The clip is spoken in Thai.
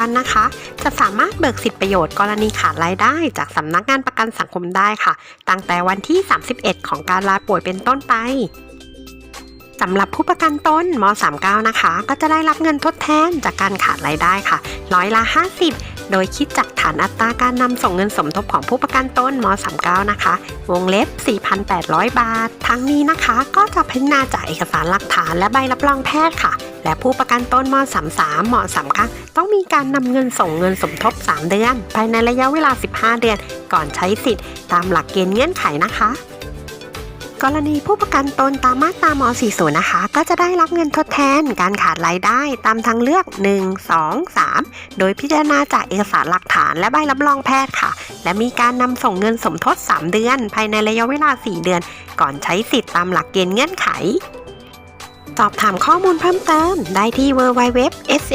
กันนะคะ จะสามารถเบิกสิทธิประโยชน์กรณีขาดรายได้ จากสำนักงานประกันสังคมได้ค่ะ ตั้งแต่วันที่ 31 ของการลาป่วยเป็นต้นไปสำหรับผู้ประกันตนม 39 นะคะ ก็จะได้รับเงินทดแทนจากการขาดรายได้ค่ะ ร้อยละ 50 โดยคิดจากฐานอัตราการนำส่งเงินสมทบของผู้ประกันตนม 39 นะคะ วงเล็บ 4,800 บาท ทั้งนี้นะคะ ก็จะพิจารณาจากเอกสารหลักฐานและใบรับรองแพทย์ค่ะ และผู้ประกันตนม 33 ม 39 ต้องมีการนำเงินส่งเงินสมทบ 3 เดือน ภายในระยะเวลา 15 เดือน ก่อนใช้สิทธิ์ตามหลักเกณฑ์เงื่อนไขนะคะ กรณีผู้ประกันตนตามมาตราม 40 นะคะ ก็จะได้รับเงินทดแทน การขาดรายได้ตามทางเลือก 1 2 3 โดยพิจารณาจากเอกสารหลักฐานและใบรับรองแพทย์ค่ะ และมีการนำส่งเงินสมทบ 3 เดือน ภายในระยะเวลา 4 เดือน ก่อนใช้สิทธิ์ตามหลักเกณฑ์เงื่อนไขสอบถามข้อมูลเพิ่มเติมได้ที่ www ss